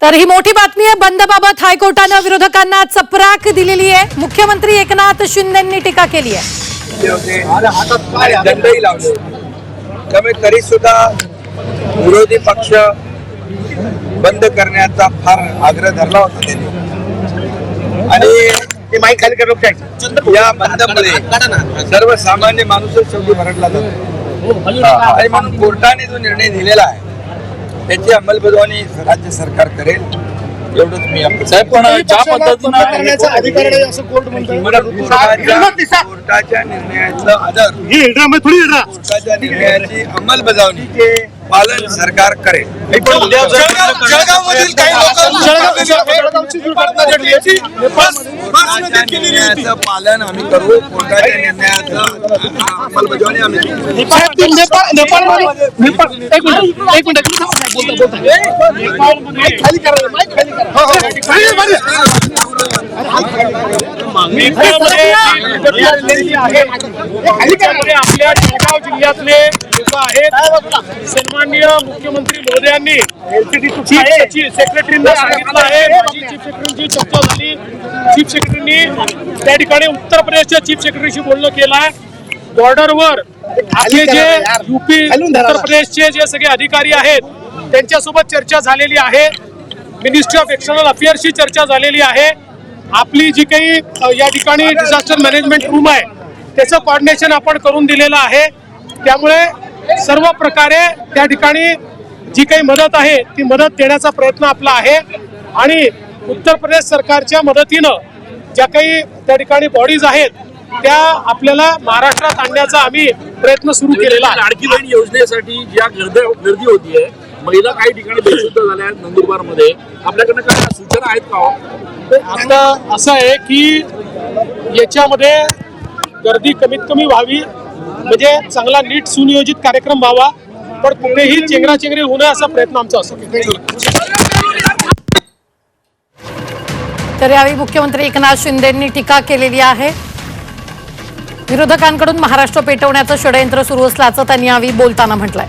तर ही मोठी बातमी आहे. बंदबाबत हायकोर्टानं विरोधकांना चपराक दिलेली आहे. मुख्यमंत्री एकनाथ शिंदेंनी टीका केली आहे. केले दंडही लावले. त्यामुळे तरी सुद्धा विरोधी पक्ष बंद करण्याचा फार आग्रह धरला होता त्यांनी. आणि माईक खाली या बंदमध्ये सर्वसामान्य माणूसच शेवटी भरडला जातो. आणि म्हणून कोर्टाने जो निर्णय दिलेला आहे त्याची अंमलबजावणी राज्य सरकार करेल एवढंच मी साहेब पण ज्या पद्धतीनं करण्याचा अधिकार आहे असं कोर्ट कोर्टाच्या निर्णयाचं आदर कोर्टाच्या निर्णयाची अंमलबजावणी पालन सरकार करेल पालन आम्ही करू कोर्टाच्या निर्णयाचं अंमलबजावणी आम्ही आपल्या जळगाव जिल्ह्यातले लोक आहेत. सन्माननीय मुख्यमंत्री सचिव सेक्रेटरींना सांगितलं आहे. माझी चीफ सेक्रेटरीची चर्चा झाली. चीफ सेक्रेटरींनी त्या ठिकाणी उत्तर प्रदेशच्या चीफ सेक्रेटरीशी बोलणं केलं आहे बॉर्डरवर आपले जे युपी उत्तर प्रदेशचे जे सगळे अधिकारी आहेत त्यांच्यासोबत चर्चा झालेली आहे. मिनिस्ट्री ऑफ एक्सटर्नल अफेअर्सशी चर्चा झालेली आहे. आपली जी काही या ठिकाणी डिझास्टर मॅनेजमेंट रूम आहे त्याचं कॉर्डिनेशन आपण करून दिलेलं आहे. त्यामुळे सर्व प्रकारे त्या ठिकाणी जी काही मदत आहे ती मदत देण्याचा प्रयत्न आपला आहे. आणि उत्तर प्रदेश सरकारच्या मदतीनं ज्या काही त्या ठिकाणी बॉडीज आहेत त्या आपल्याला महाराष्ट्रात आणण्याचा आम्ही प्रयत्न सुरू केलेला आहे. लाडकी बहीण योजनेसाठी ज्या गर्दी गर्दी होतीये महिला काही ठिकाणी बेशुद्ध झाल्या आहेत नंदुरबारमध्ये आपल्याकडनं काय सूचना आहेत का हो? आता असं आहे की याच्यामध्ये गर्दी कमीत कमी व्हावी. म्हणजे चांगला नीट सुनियोजित कार्यक्रम व्हावा. पण कुठेही चेंगराचेंगरी होऊ नये असा प्रयत्न आमचा असतो. तर यावेळी मुख्यमंत्री एकनाथ शिंदेंनी टीका केलेली आहे. विरोधकांकडून महाराष्ट्र पेटवण्याचं षडयंत्र सुरू असल्याचं त्यांनी यावेळी बोलताना म्हटलंय.